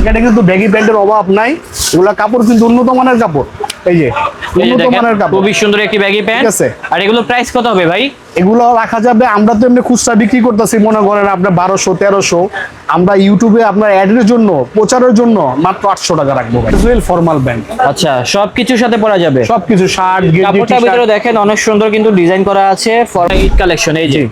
মার্কেটে কিন্তু ব্যাগি প্যান্টের অভাব নাই। এগুলা কাপড় কিন্তু উন্নত মানের কাপড়। এই যে উন্নত মানের কাপড়। খুবই সুন্দর একটি ব্যাগি প্যান্ট আছে। আর এগুলো প্রাইস কত হবে ভাই? এগুলো রাখা যাবে আমরা তো এমনি খুচরা বিক্রি করতেছি মনে করেন আপনার বারোশো তেরোশো। আমরা ইউটিউবে আপনার অ্যাডের জন্য প্রচারের জন্য মাত্র আটশো টাকা রাখব ফর্মাল ব্যান্ড আচ্ছা সবকিছুর সাথে পরা যাবে। সবকিছু শার্ট ভিতরে দেখেন অনেক সুন্দর কিন্তু ডিজাইন করা আছে। ফর ঈদ কালেকশন এই যে।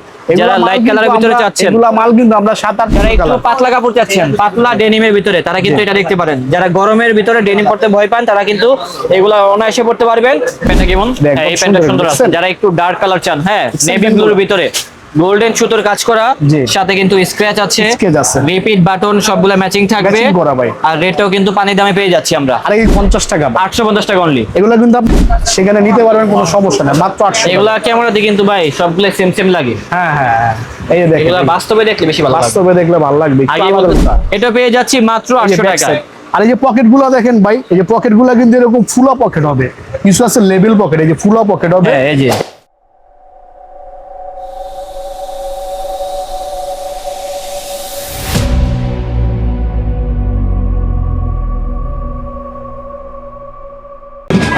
যারা লাইট কালারের ভিতরে চাচ্ছেন এগুলা মাল কিন্তু আমরা সাত আট যারা একটু পাতলা কাপড় চাচ্ছেন পাতলা ডেনিমের ভিতরে তারা কিন্তু এটা দেখতে পারেন। যারা গরমের ভিতরে ডেনিম পড়তে ভয় পান তারা কিন্তু এগুলা অনায়াসে পড়তে পারবেন। প্যান্টটা কেমন? এই প্যান্টটা সুন্দর, আছে। যারা একটু ডার্ক কালার চান হ্যাঁ নেভি ব্লুর ভিতরে। গোল্ডেন সুতোর কাজ করা সাথে কিন্তু স্ক্র্যাচ আছে। রিপিট বাটন সবগুলা ম্যাচিং থাকবে। আর রেটটাও কিন্তু পানি দামে পেয়ে যাচ্ছি আমরা। আর এই পঞ্চাশ টাকা আটশো পঞ্চাশ টাকা অনলি এগুলো কিন্তু আপনি সেখানে নিতে পারবেন কোনো সমস্যা নেই মাত্র আটশো এগুলা ক্যামেরাতে কিন্তু ভাই সবগুলো সেম সেম লাগে। হ্যাঁ হ্যাঁ হ্যাঁ। এই যে দেখেন এগুলা বাস্তবে দেখলে বেশি ভালো লাগবে। বাস্তবে দেখলে ভালো লাগবে। এটা পেয়ে যাচ্ছি মাত্র এই যে আটশো back আর এই যে পকেটগুলো দেখেন ভাই এই যে পকেটগুলো কিন্তু এরকম ফুলা পকেট হবে। কিছু আছে লেভেল পকেট এই যে ফুলা পকেট হবে। হ্যাঁ এই যে।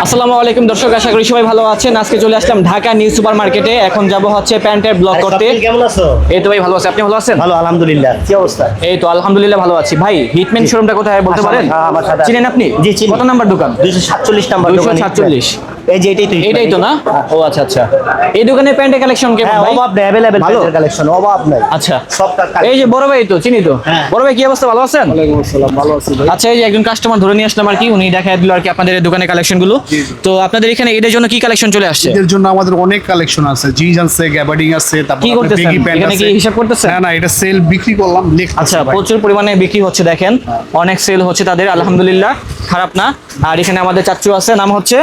আসসালামু আলাইকুম দর্শক আশা করি সবাই ভালো আছেন। আজকে চলে আসলাম ঢাকা নিউ সুপার মার্কেটে এখন যাব হচ্ছে প্যান্টের ব্লক করতে। কেমন আছো? এই তো ভাই ভালো আছি। আপনি ভালো আছেন? ভালো আলহামদুলিল্লাহ। কি অবস্থা? এই তো আলহামদুলিল্লাহ ভালো আছি। ভাই হিটম্যান শোরুমটা কোথায় বলতে আচ্ছা, পারেন? সাথে আছে। চিনেন আপনি? জি, চিনি। কত নাম্বার দোকান? দুইশো সাতচল্লিশ নাম্বার দুইশো দোকান সাতচল্লিশ এই যে এটাই তো এটাই তো না? ও আচ্ছা আচ্ছা। এই দোকানে প্যান্টের কালেকশন কেমন হ্যাঁ ভাই? অভাব নেই অ্যাভেলেবেল ভালো? কালেকশন অভাব নাই আচ্ছা। সব টাকা এই যে বড় ভাই তো চিনি তো? হ্যাঁ। বড় ভাই কি অবস্থা? ভালো আছেন? ভালো আছি ভাই। আচ্ছা এই যে একজন কাস্টমার ধরে নিয়ে আসলাম আর কি উনি দেখায় দিল আর কি আপনাদের এই দোকানের কালেকশনগুলো। তো আপনাদের এখানে এদের জন্য কি কালেকশন চলে আসছে? এর জন্য আমাদের অনেক কালেকশন আছে জিন্স আছে গ্যাবার্ডিং আছে তারপর কি করতেছেন? এখানে কি হিসাব করতেছেন? না না এটা সেল বিক্রি করলাম আচ্ছা প্রচুর পরিমাণে বিক্রি হচ্ছে দেখেন। অনেক সেল হচ্ছে তাদের আলহামদুলিল্লাহ খারাপ না। আর এখানে আমাদের চাচ্চু আছে নাম হচ্ছে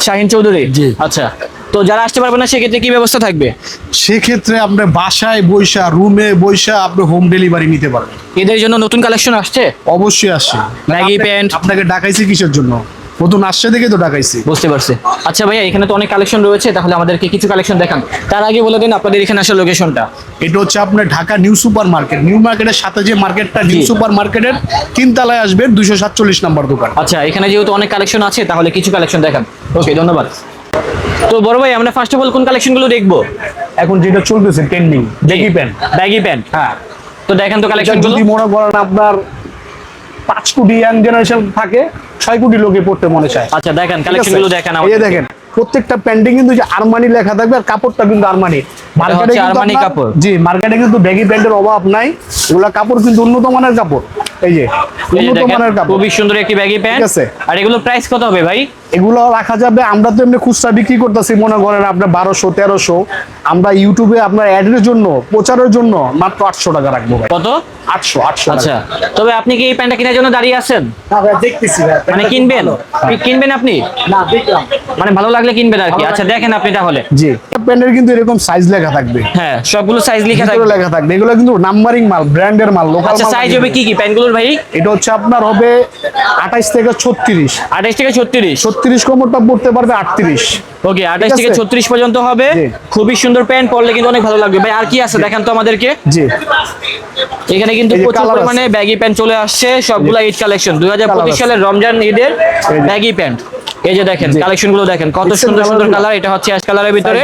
শাহিন চৌধুরী? জি। আচ্ছা। তো যারা আসতে পারবে না সেক্ষেত্রে কি ব্যবস্থা থাকবে? সেক্ষেত্রে আপনি বাসায় বৈশা রুমে বৈশা আপনি হোম ডেলিভারি নিতে পারবেন। এদের জন্য নতুন কালেকশন আসছে? অবশ্যই আসছে। ম্যাগি প্যান্ট আপনাকে ডাকাইছে কিসের জন্য? নতুন আসছে দেখে তো ডাকাইছি। বুঝতে পারছি। আচ্ছা ভাইয়া এখানে তো অনেক কালেকশন রয়েছে তাহলে আমাদেরকে কিছু কালেকশন দেখান। তার আগে বলে দিন আপনাদের এখানে আসার লোকেশনটা এটা হচ্ছে আপনার Dhaka new super market new মার্কেটের সাথে যে মার্কেটটা নিউ সুপার মার্কেটের তিনতলায় আসবেন দুশো সাতচল্লিশ নাম্বার দোকান। আচ্ছা এখানে যেহেতু অনেক কালেকশন আছে তাহলে কিছু কালেকশন দেখান। ওকে ধন্যবাদ। তো বড় ভাই আমরা ফার্স্ট অফ অল কোন কালেকশনগুলো দেখব? এখন যেটা চলতেছে ট্রেন্ডিং দেখি প্যান্ট ব্যাগি প্যান্ট হ্যাঁ। তো দেখেন তো এটা কালেকশনগুলো যদি মনে করেন আপনার পাঁচ কোটি ইয়াং জেনারেশন থাকে ছয় কোটি লোকে পড়তে মনে চায়। আচ্ছা দেখেন? কালেকশনগুলো দেখেন এই দেখেন প্রত্যেকটা প্যান্টিং কিন্তু যে আরমানি লেখা থাকবে আর কাপড়টা কিন্তু আরমানি মার্কেটে আরমানি কাপড়। জি মার্কেটে কিন্তু ব্যাগি প্যান্টের অভাব নাই। এগুলা কাপড় কিন্তু উন্নত মানের কাপড়। এই যে উন্নত মানের কাপড়। খুবই সুন্দর একটি ব্যাগি প্যান্ট আছে। আর এগুলো প্রাইস কত হবে ভাই? এগুলো রাখা যাবে আমরা তো এমনি খুচরা বিক্রি করতেছি মনে করেন আপনার বারোশো তেরোশো। আমরা ইউটিউবে আপনার অ্যাডের জন্য প্রচারের জন্য মাত্র আটশো টাকা রাখব কত? আটশো আটশো আচ্ছা। তবে আপনি কি এই প্যান্টটা কেনার জন্য দাঁড়িয়ে আছেন? দেখতেছি মানে কিনবেন? কিনবেন আপনি? না দেখলাম। মানে ভালো লাগলে কিনবেন আর কি। আচ্ছা দেখেন আপনি তাহলে। জি। প্যান্টের কিন্তু এরকম সাইজ লেখা থাকবে। হ্যাঁ সবগুলো সাইজ লিখে থাকবে। লেখা থাকবে। এগুলো কিন্তু নাম্বারিং মাল ব্র্যান্ডের মাল লোকাল আচ্ছা সাইজ হবে কি কি? প্যান্টগুলোর ভাই? এটা হচ্ছে আপনার হবে আঠাইশ থেকে ছত্রিশ। আঠাইশ থেকে ছত্রিশ। ছত্রিশ কোমরটা পড়তে পারবে আটত্রিশ। ওকে আঠাইশ ঠিক থেকে? ছত্রিশ পর্যন্ত হবে। খুবই সুন্দর প্যান্ট পরলে কিন্তু অনেক ভালো লাগবে। ভাই আর কি আছে? দেখেন তো আমাদেরকে। জি। এখানে কিন্তু প্রচুর পরিমাণে ব্যাগি প্যান্ট চলে আসছে। সবগুলা ঈদ কালেকশন দুই। সালের রমজান ঈদের ব্যাগি প্যান্ট এই যে দেখেন। কালেকশনগুলো দেখেন কত সুন্দর সুন্দর কালার এটা হচ্ছে অ্যাশ কালারের ভিতরে।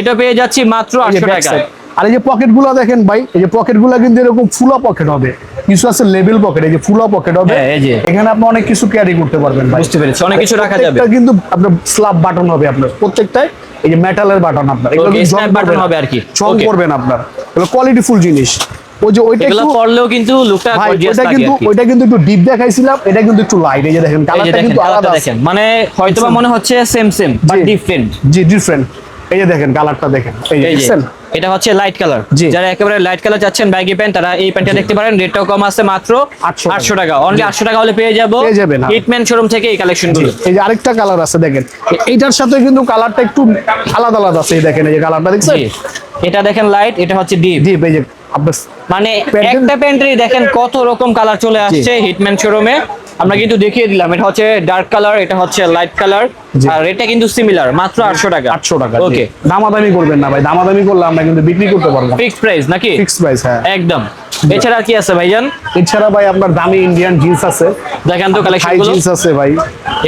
এটা পেয়ে যাচ্ছি মাত্র আটশো টাকা। আর এই যে পকেটগুলো দেখেন ভাই এই যে পকেটগুলো কিন্তু এরকম ফুলা পকেট হবে। কিছু আছে লেভেল পকেট এই যে ফুলা পকেট হবে। হ্যাঁ। এখানে আপনি অনেক কিছু ক্যারি করতে পারবেন ভাই। বুঝতে পেরেছি অনেক কিছু রাখা যাবে। প্রত্যেকটা কিন্তু আপনার স্ল্যাব বাটন হবে আপনার প্রত্যেকটাই। এই যে মেটালের বাটন আপনার এগুলো Okay, কিন্তু snap জং button করবে না। হবে আর কি। Okay. করবেন আপনার। এগুলো কোয়ালিটি ফুল জিনিস। ওই যে ওইটা একটু পরলেও কিন্তু লুকটা গর্জিয়াস ওইটা লাগে কিন্তু ওইটা কিন্তু একটু ডিপ দেখাইছিলাম এটা কিন্তু একটু লাইট এই যে দেখেন কালারটা কিন্তু আলাদা দেখেন। মানে হয়তোবা মনে হচ্ছে সেম সেম বাট ডিফারেন্ট জি ডিফারেন্ট এই যে দেখেন কালারটা দেখেন। এই যে এই যে। দেখছেন? এটা হচ্ছে লাইট কালার যারা একেবারে লাইট কালার চাচ্ছেন ব্যাগি প্যান্ট তারা এই প্যান্টটা দেখতে পারেন রেটটাও কম আছে মাত্র 800 আটশো টাকা। অনলি আটশো টাকা হলে পেয়ে যাব। হিটম্যান শোরুম থেকে এই কালেকশনগুলো। এই যে আরেকটা কালার আছে দেখেন। এইটার সাথে কিন্তু কালারটা একটু আলাদা আলাদা আছে এই দেখেন এই যে কালারটা দেখছেন? এটা দেখেন লাইট এটা হচ্ছে ডিপ ডিপ এই যে মানে একটা প্যান্টেরই দেখেন কত রকম কালার চলে আসছে হিটম্যান শোরুমে আমরা কিন্তু দেখিয়ে দিলাম এটা হচ্ছে ডার্ক কালার এটা হচ্ছে লাইট কালার আর এটা কিন্তু সিমিলার মাত্র আটশো টাকা। আটশো টাকা ওকে দামাদামি করবেন না ভাই দামাদামি করলে আমরা কিন্তু বিক্রি করতে পারব। ফিক্সড প্রাইস নাকি? ফিক্সড প্রাইস হ্যাঁ। একদম। এছাড়া কি আছে ভাইজান? এছাড়া ভাই আপনার দামি ইন্ডিয়ান জিন্স আছে। দেখেন তো কালেকশন হাই গুলো। জিন্স আছে ভাই।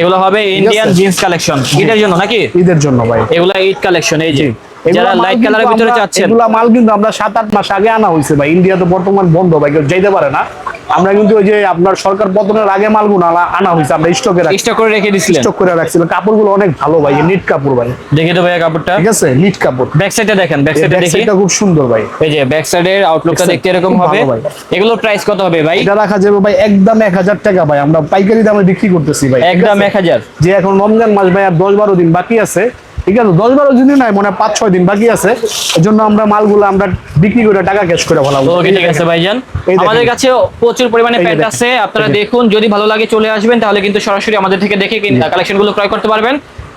এগুলো হবে ইন্ডিয়ান জিন্স কালেকশন এটার জন্য নাকি? ঈদের জন্য ভাই। এগুলা ঈদ কালেকশন এই যে। যারা লাইট কালারের ভিতরে চাচ্ছেন। এগুলা মাল কিন্তু আমরা সাত আট মাস আগে আনা হয়েছে ভাই। ইন্ডিয়া তো বর্তমান বন্ধ ভাই কেউ যাইতে পারে না। আমরা কিন্তু ওই যে আপনার সরকার পতনের আগে মালগুলো আনা- আনা হয়েছে আমরা স্টকে রাখছি। স্টক করে রেখে দিছিলেন? স্টক করে রাখছিল কাপড়গুলো অনেক ভালো ভাই নিট কাপড় ভাই। দেখে তো ভাইয়া কাপড়টা। ঠিক আছে? নিট কাপড়। ব্যাক সাইডে দেখেন ব্যাক সাইডে দেখি। side খুব সুন্দর ভাই। এই যে ব্যাক সাইডের আউটলুকটা দেখতে এরকম হবে। এগুলোর প্রাইস কত হবে ভাই? এটা রাখা যাবে ভাই একদম এক হাজার টাকা ভাই। আমরা পাইকারি দামে বিক্রি করতেছি ভাই একদম আছে? এক হাজার। যে এখন রমজান মাস ভাই আর দশ বারো দিন বাকি আছে ঠিক আছে দশ বারো দিনই নাই মনে পাঁচ ছয় দিন বাকি আছে। এই জন্য আমরা মালগুলো আমরা বিক্রি করে টাকা ক্যাশ করে ফেলাবো ওকে ঠিক আছে ভাইজান। আমাদের কাছে প্রচুর পরিমাণে প্যান্ট আছে। আপনারা দেখুন। যদি ভালো লাগে চলে আসবেন তাহলে কিন্তু সরাসরি আমাদের থেকে দেখে কালেকশনগুলো ক্রয় করতে পারবেন।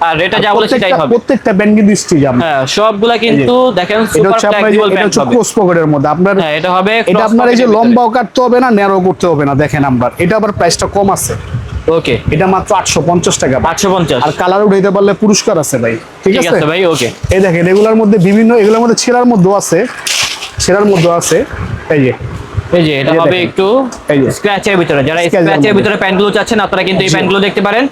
আর রেটটা যা বলে সেটাই হবে। প্রত্যেকটা ব্যান্ড কিন্তু স্টিচ আমরা হ্যাঁ সবগুলা কিন্তু দেখেন সুপার এই এটা ক্রস পকেটের মধ্যে। আপনার হ্যাঁ এটা হবে এটা আপনার এই যে লম্বাও কাটতে হবে না ন্যারো করতে হবে না দেখেন আমরা এটা আবার প্রাইসটা কম আছে। ওকে এটা মাত্র আটশো পঞ্চাশ টাকা। আটশো পঞ্চাশ। আর কালার উঠাইতে পারলে পুরস্কার আছে ভাই। ঠিক আছে? ভাই ওকে এই দেখেন এগুলোর মধ্যে বিভিন্ন এগুলোর মধ্যে ছেঁড়ার মধ্যেও আছে। ছেঁড়ার মধ্যেও আছে। এই যে। এই যে এটা হবে একটু স্ক্র্যাচের ভিতরে। যারা স্ক্র্যাচের ভিতরে প্যান্টগুলো চাচ্ছেন আপনারা কিন্তু এই। প্যান্টগুলো দেখতে পারেন।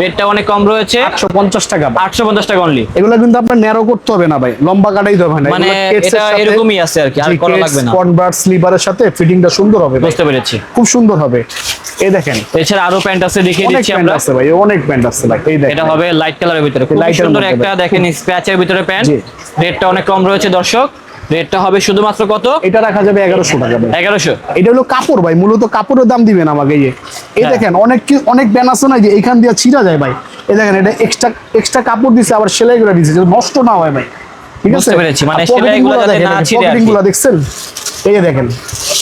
রেটটা অনেক কম রয়েছে। একশো পঞ্চাশ টাকা আটশো পঞ্চাশ টাকা অনলি এগুলো কিন্তু আপনার ন্যারো করতে হবে না ভাই। লম্বা হবে না। মানে এটা এরকমই আছে আর কি আর করা লাগবে না। কনভার্ট স্লিপারের সাথে ফিটিংটা সুন্দর হবে বুঝতে পেরেছি। খুব সুন্দর হবে। এই দেখেন। এছাড়া আরও প্যান্ট আছে দেখিয়ে অনেক দিচ্ছি প্যান্ট আমরা। আছে ভাই অনেক প্যান্ট আছে ভাই। এই দেখেন। এটা হবে লাইট কালারের ভিতরে। খুব সুন্দর একটা দেখেন স্ক্র্যাচের ভিতরে প্যান্ট। রেটটা অনেক কম রয়েছে দর্শক। রেটটা হবে শুধুমাত্র কত? এটা রাখা যাবে এগারোশো টাকা এগারোশো। এটা হলো কাপড় ভাই মূলত কাপড়ের দাম দিবেন আমাকে এই যে। এই হ্যাঁ। দেখেন অনেক কি- অনেক ব্যান আছে না যে এখান দিয়ে ছিঁড়া যায় ভাই। এই দেখেন এটা এক্সট্রা এক্সট্রা কাপড় দিছে আবার সেলাই করে দিছে যাতে নষ্ট না হয় ভাই। ঠিক আছে? মানে সেলাইগুলো যাতে দেখেন, না ছিঁড়ে আর pocketing দেখছেন? এই যে দেখেন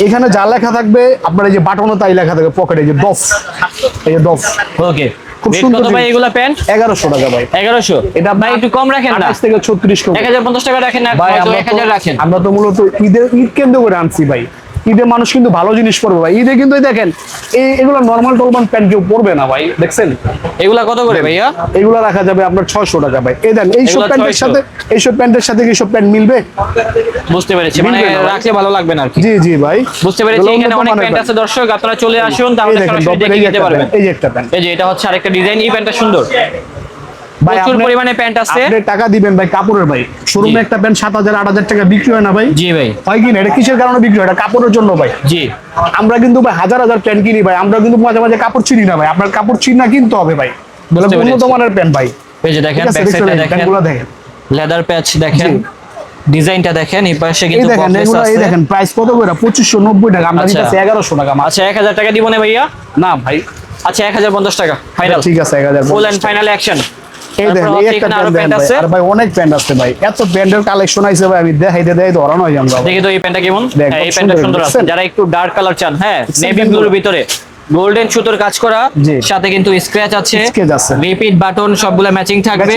এখানে যা লেখা থাকবে আপনার এই যে বাটনও তাই লেখা থাকবে পকেটে যে ডফ এই যে ডফ ওকে খুব সুন্দর ভাই। এগুলা প্যান্ট? এগারোশো টাকা ভাই। এগারোশো? এটা ভাই একটু কম রাখেন না। আঠাশ থেকে ছত্রিশ এক হাজার পঞ্চাশ টাকা রাখেন না ভাই আমরা এক তো- হাজার রাখেন। আমরা তো মূলত ঈদের ঈদ কেন্দ্র করে আনছি ভাই। ঈদে মানুষ কিন্তু ভালো জিনিস পরবে ভাই। ঈদে কিন্তু দেখেন এই এগুলো নর্মাল টলমান প্যান্ট কেউ পরবে না ভাই দেখছেন? এগুলা কত করে ভাইয়া? এগুলো রাখা যাবে আপনার ছয়শো টাকা ভাই। এই দেন এইসব প্যান্টের 600 সাথে এইসব প্যান্টের সাথে কি সব প্যান্ট মিলবে? বুঝতে পেরেছি মানে। রাখলে ভালো লাগবে না আর কি। জি জি ভাই। বুঝতে পেরেছি এখানে অনেক প্যান্ট আছে দর্শক আপনারা চলে আসুন তাহলে দেখেন সরাসরি দেখে নিতে পারবেন। এই যে একটা প্যান্ট। এই যে এটা হচ্ছে আরেকটা ডিজাইন এই প্যান্টটা সুন্দর। প্রচুর পরিমাণে প্যান্ট আছে। আপনি টাকা দিবেন ভাই কাপড়ের ভাই। শোরুমে একটা প্যান্ট সাত হাজার টাকা বিক্রি হয় না ভাই? জি ভাই। হয় কি না? এটা কিসের কারণে বিক্রি হয়? এটা কাপড়ের জন্য ভাই। জি। আমরা কিন্তু ভাই হাজার হাজার প্যান্ট কিনি ভাই। আমরা কিন্তু মাঝে মাঝে কাপড় চিনি না ভাই। আপনার কাপড় চিনা কিনতে হবে ভাই। বলে উন্নত মানের প্যান্ট ভাই। এই যে দেখেন ব্যাক সাইডটা দেখেন। দেখেন। লেদার প্যাচ দেখেন। ডিজাইনটা দেখেন এই পাশে কিন্তু দেখেন পকেটস এই দেখেন প্রাইস কত করে? টাকা। আমরা আচ্ছা। দিতেছি এগারোশো টাকা আচ্ছা এক হাজার টাকা দিব না ভাইয়া? না ভাই। আচ্ছা এক হাজার পঞ্চাশ টাকা ফাইনাল ঠিক আছে এক ফুল এন্ড ফাইনাল অ্যাকশন এই দেখেন এই একটা আরও প্যান্ট প্যান্ট দেখেন আছে। ভাই। আর ভাই অনেক প্যান্ট আছে ভাই। এত প্যান্টের কালেকশন আছে ভাই আমি দেখাইতে দেখাইতে ধরানো হয়ে যাব দেখি তো এই প্যান্টটা কেমন? হ্যাঁ, এই প্যান্টটা সুন্দর, সুন্দর আছে। যারা একটু ডার্ক কালার চান হ্যাঁ নেভি ব্লুর ভিতরে। গোল্ডেন সুতোর কাজ করা। সাথে কিন্তু স্ক্র্যাচ আছে। রিপিট বাটন সবগুলা ম্যাচিং থাকবে।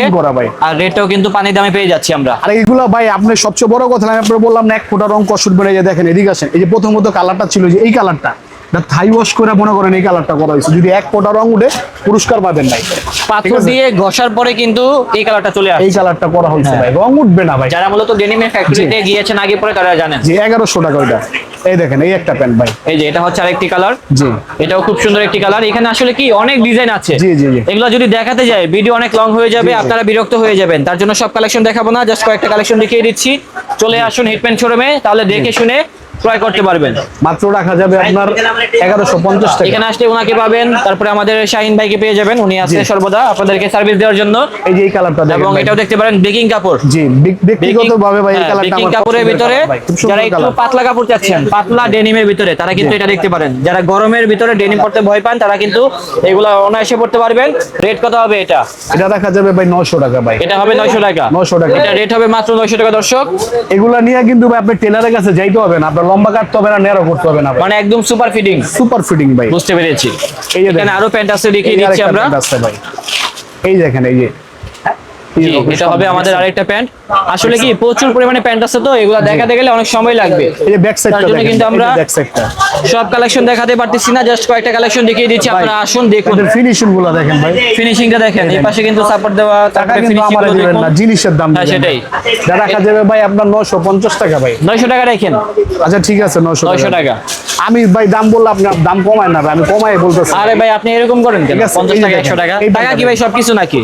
আর রেটটাও কিন্তু পানি দামে পেয়ে যাচ্ছি আমরা। আর এইগুলো ভাই আপনি সবচেয়ে বড় কথা আমি আপনার বললাম না এক ফোটা রং কষুট বেড়ে যায় দেখেন এদিকে আসেন। এই যে প্রথমত কালারটা ছিল যে এই কালারটা থাই ওয়াশ করে মনে করেন এই কালারটা করা হয়েছে। যদি এক ফোটা রং উঠে পুরস্কার পাবেন ভাই। পাথর দিয়ে ঘষার পরে কিন্তু এই কালারটা চলে এই কালারটা করা হয়েছে হ্যাঁ। ভাই রং উঠবে না ভাই। যারা মূলত ডেনিমের ফ্যাক্টরিতে গিয়েছেন আগে পরে তারা জানেন। যে এগারোশো টাকা ওইটা। এই দেখেন এই একটা প্যান্ট ভাই। এই যে এটা হচ্ছে আরেকটি কালার জি। এটাও খুব সুন্দর একটি কালার এখানে আসলে কি অনেক ডিজাইন আছে। জি, জি। এগুলো যদি দেখাতে যায় ভিডিও অনেক লং হয়ে যাবে। আপনারা বিরক্ত হয়ে যাবেন। তার জন্য সব কালেকশন দেখাবো না জাস্ট কয়েকটা কালেকশন দেখিয়ে দিচ্ছি। চলে আসুন হিটম্যান শোরুমে তাহলে দেখে শুনে ক্রয় করতে পারবেন। মাত্র রাখা যাবে আপনার এগারোশো পঞ্চাশ টাকা। এখানে আসলে ওনাকে পাবেন তারপরে আমাদের শাহিন ভাইকে পেয়ে যাবেন উনি আছে সর্বদা আপনাদেরকে সার্ভিস দেওয়ার জন্য। এই যে এই কালারটা দেখেন এবং এটাও দেখতে পারেন বেকিং কাপড়। জি ব্যক- ব্যক্তিগত ভাবে ভাই এই হ্যাঁ, কালারটা বেকিং আমার কাপড়ের ভিতরে যারা একটু পাতলা কাপড় চাচ্ছেন পাতলা ডেনিমের ভিতরে তারা কিন্তু এটা দেখতে পারেন। যারা গরমের ভিতরে ডেনিম পড়তে ভয় পান তারা কিন্তু এগুলো অনায়াসে পড়তে পারবেন। রেট কত হবে এটা? এটা রাখা যাবে ভাই নশো টাকা ভাই। এটা হবে নয়শো টাকা। 900 টাকা। এটা রেট হবে মাত্র নয়শো টাকা দর্শক। এগুলা নিয়ে কিন্তু ভাই আপনি টেলারের কাছে যাইতে হবে না আপনার লম্বা কাটতে হবে না নেরো করতে হবে না মানে একদম সুপার ফিটিং সুপার ফিটিং ভাই। বুঝতে পেরেছি। এই যে আরও প্যান্ট আছে দেখিয়ে দিচ্ছি আমরা। এই দেখেন এই যে এটা হবে আমাদের আরেকটা প্যান্ট। আসলে কি প্রচুর পরিমাণে প্যান্ট আছে তো এগুলো দেখাতে গেলে অনেক সময় লাগবে। তার জন্য কিন্তু আমরা সব কালেকশন দেখাতে পারতেছি না জাস্ট কয়েকটা কালেকশন দেখিয়ে দিচ্ছি আপনারা আসুন দেখুন। ফিনিশিংগুলো দেখেন ভাই। ফিনিশিংটা দেখেন এই পাশে কিন্তু সাপোর্ট দেওয়া তারপরে ফিনিশিং না জিনিসের দাম হ্যাঁ, সেটাই। যা রাখা যাবে ভাই আপনার নশো পঞ্চাশ টাকা ভাই। 900 টাকা রাখেন। আচ্ছা ঠিক আছে নশো 900 টাকা। আমি ভাই দাম বললে আপনি দাম কমায় না আমি কমাই বলতেছি। আরে ভাই আপনি এরকম করেন কেন? ঠিক আছে, 50 টাকা 100 টাকা। টাকা কি ভাই সবকিছু নাকি?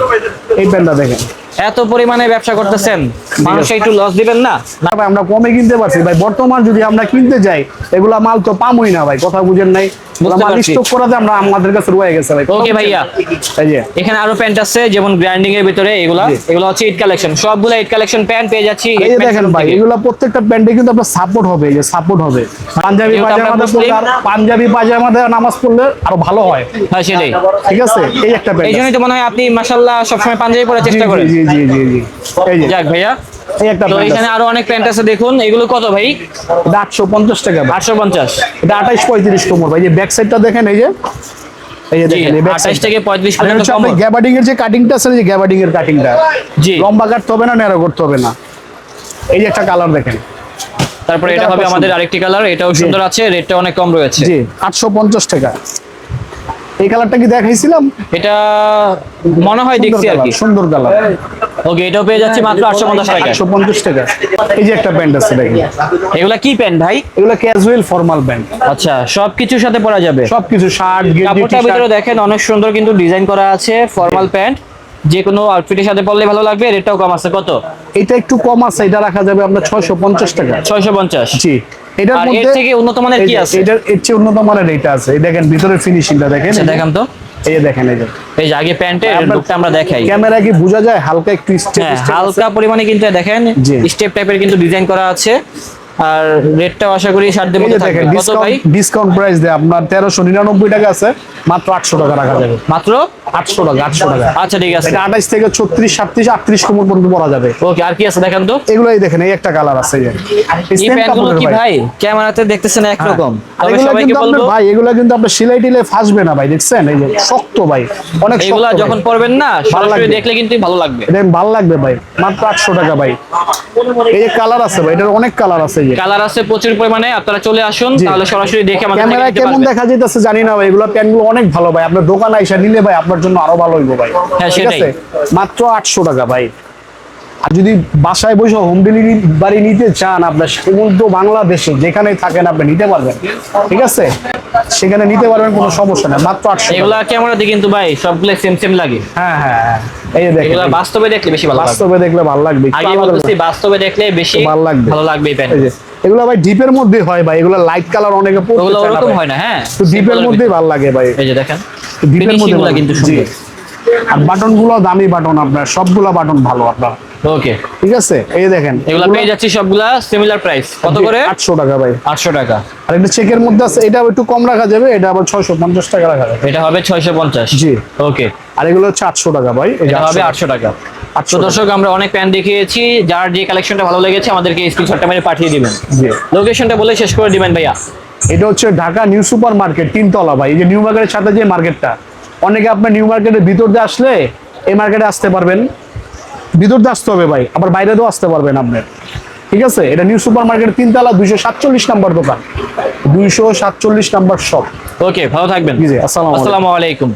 এই প্যান্টটা দেখেন। এত পরিমাণে ব্যবসা করতেছেন মানুষ একটু লস দিবেন না? না ভাই, আমরা কমে কিনতে পারছি। ভাই, বর্তমান যদি আমরা কিনতে যাই, এগুলা মাল তো পামই না ভাই, কথা বুঝেন নাই। এগুলা বুঝতে মাল পারছি। স্টক করাতে আমরা আমাদের কাছে রয়ে গেছে ভাই। ওকে ভাইয়া। এখানে আরও প্যান্ট আছে যেমন গ্রাইন্ডিং এর ভিতরে এগুলা। এগুলো হচ্ছে ইট কালেকশন সবগুলো ইট কালেকশন প্যান্ট পেয়ে যাচ্ছি এই দেখেন ভাই এগুলা প্রত্যেকটা প্যান্টে কিন্তু আপনার সাপোর্ট হবে এই যে সাপোর্ট হবে। পাঞ্জাবি পাজামাতে পড়লে পাঞ্জাবি পাজামাতে নামাজ পড়লে আরও ভালো হয়। হ্যাঁ সেটাই। ঠিক আছে? এই একটা প্যান্ট তো মনে হয় আপনি মাশাল্লাহ সবসময় পাঞ্জাবি পরার চেষ্টা করেন। জি জি জি জি। এই যে। যাক ভাইয়া। তো এখানে আরও অনেক প্যান্ট আছে দেখুন। এগুলো কত ভাই? আটশো পঞ্চাশ টাকা আটশো পঞ্চাশ। এটা আঠাইশ পঁয়ত্রিশ কোমর ভাই। যে ব্যাক সাইডটা দেখেন এই যে। এর কাটিংটা আছে এর কাটিংটা জি। লম্বা কাটতে হবে না ন্যারো করতে হবে না। এই যে একটা কালার দেখেন। তারপরে এটা হবে আমাদের আরেকটি কালার এটাও সুন্দর আছে রেটটা অনেক কম রয়েছে। জি আটশো পঞ্চাশ টাকা। এই কালারটা কি দেখাইছিলাম? এটা মনে হয় দেখছি আর কি। সুন্দর কালার ওকে এটাও পেয়ে যাচ্ছি মাত্র আটশো পঞ্চাশ টাকা একশো পঞ্চাশ টাকা। এই যে একটা প্যান্ট আছে দেখেন। এগুলা কি প্যান্ট ভাই? এগুলো ক্যাজুয়াল ফর্মাল প্যান্ট আচ্ছা সবকিছুর সাথে পরা যাবে? সবকিছু শার্ট কাপড়টার ভিতরে দেখেন অনেক সুন্দর কিন্তু ডিজাইন করা আছে ফর্মাল প্যান্ট যে কোনো আউটফিটের সাথে পরলে ভালো লাগবে রেটটাও কম আছে কত? এটা একটু কম আছে এটা রাখা যাবে আপনার ছয়শো পঞ্চাশ টাকা। ছয়শো পঞ্চাশ। জি। এটার আর এর মধ্যে থেকে উন্নত মানের কি আছে? এটার এর চেয়ে উন্নত মানের এটা আছে। এই দেখেন ভিতরের ফিনিশিংটা দেখেন। আচ্ছা দেখান তো। এই যে দেখেন এই যে। এই যে আগে প্যান্টের লুকটা আমরা দেখাই। ক্যামেরা কি বোঝা যায়? হালকা একটু স্টেপ হ্যাঁ হালকা পরিমাণে কিন্তু দেখেন। স্টেপ টাইপের কিন্তু ডিজাইন করা আছে। আর রেটটাও আশা করি এই মধ্যে থাকবে। কত ভাই? ডিসকাউন্ট প্রাইস দেয় আপনার তেরোশো নিরানব্বই টাকা আছে মাত্র আটশো টাকা রাখা যাবে। মাত্র? আটশো টাকা আটশো টাকা। আচ্ছা ঠিক আছে। এটা আঠাইশ থেকে ছত্রিশ সাতত্রিশ আটত্রিশ কোমর পর্যন্ত পরা যাবে। ওকে আর কি আছে দেখেন তো? এগুলোই দেখেন এই একটা কালার আছে এই প্যান্টগুলো কি ভাই। ক্যামেরাতে দেখতেছেন একরকম। তবে সবাইকে বলব ভাই এগুলো কিন্তু আপনার সেলাই টিলে ফাসবে না ভাই দেখছেন? এই যে শক্ত ভাই অনেক শক্ত এগুলা যখন পরবেন না সরাসরি দেখলে কিন্তু ভালো লাগবে। এটা ভালো লাগবে ভাই মাত্র আটশো টাকা ভাই। এই যে কালার আছে ভাই এটার অনেক কালার আছে কালার আছে প্রচুর পরিমাণে আপনারা চলে আসুন তাহলে সরাসরি দেখে আমাদের ক্যামেরা কেমন দেখা যাইতেছে জানি না ভাই এগুলো প্যান্টগুলো অনেক ভালো ভাই। আপনার দোকান আইসা নিলে ভাই আপনার জন্য আরও ভালো হইবো ভাই। হ্যাঁ, সেটাই। মাত্র আটশো টাকা ভাই। আর যদি বাসায় বসে হোম ডেলিভারি বাড়ি নিতে চান আপনার সমুদ্র বাংলাদেশে যেখানে থাকেন আপনি নিতে পারবেন ঠিক আছে? সেখানে নিতে পারবেন কোনো সমস্যা নেই মাত্র আটশো এগুলা ক্যামেরাতে কিন্তু ভাই সবগুলো সেম সেম লাগে। হ্যাঁ হ্যাঁ হ্যাঁ এই যে দেখেন। বাস্তবে দেখলে বেশি ভালো লাগবে। বাস্তবে দেখলে ভালো লাগবে আগে বলতেছি বাস্তবে দেখলে বেশি ভালো লাগবে। ভালো লাগবে এই প্যান্ট এগুলো ভাই ডিপের মধ্যে হয় ভাই এগুলো লাইট কালার অনেকে পড়তে চায় না ওরকম হয় না হ্যাঁ তো ডিপের মধ্যে ভালো লাগে ভাই। এই যে দেখেন ডিপের মধ্যে কিন্তু। সুন্দর। আর দামি বাটন আপনার সবগুলা বাটন ভালো আপনার। ওকে ঠিক আছে? এই দেখেন এগুলা পেয়ে যাচ্ছি সবগুলা সিমিলার প্রাইস কত করে? আটশো টাকা ভাই। আটশো টাকা। আর এটা চেকের মধ্যে আছে এটা একটু কম রাখা যাবে এটা আবার ছয়শো পঞ্চাশ টাকা রাখা যাবে। এটা হবে ছয়শো পঞ্চাশ। জি। ওকে আর এগুলো হচ্ছে আটশো টাকা ভাই এটা হবে 800 আটশো টাকা। দর্শক আমরা অনেক প্যান্ট দেখিয়েছি যার যে কালেকশনটা ভালো লেগেছে আমাদেরকে স্ক্রিনশটটা মেরে পাঠিয়ে দিবেন। জি। লোকেশনটা বলে শেষ করে দিবেন ভাইয়া। এটা হচ্ছে ঢাকা নিউ সুপার মার্কেট তিনতলা ভাই এই যে নিউ মার্কেটের সাথে যে মার্কেটটা। অনেকে আপনার নিউ মার্কেটের ভিতর দিয়ে আসলে এই মার্কেটে আসতে পারবেন। ভিতর দিয়ে আসতে হবে ভাই আবার বাইরে দিয়েও আসতে পারবেন আপনার। ঠিক আছে? এটা নিউ সুপার মার্কেট তিনতলা দুইশো সাতচল্লিশ নাম্বার দোকান। দুইশো সাতচল্লিশ নাম্বার শপ ওকে ভালো থাকবেন। জি আসসালামু আসসালামু আলাইকুম।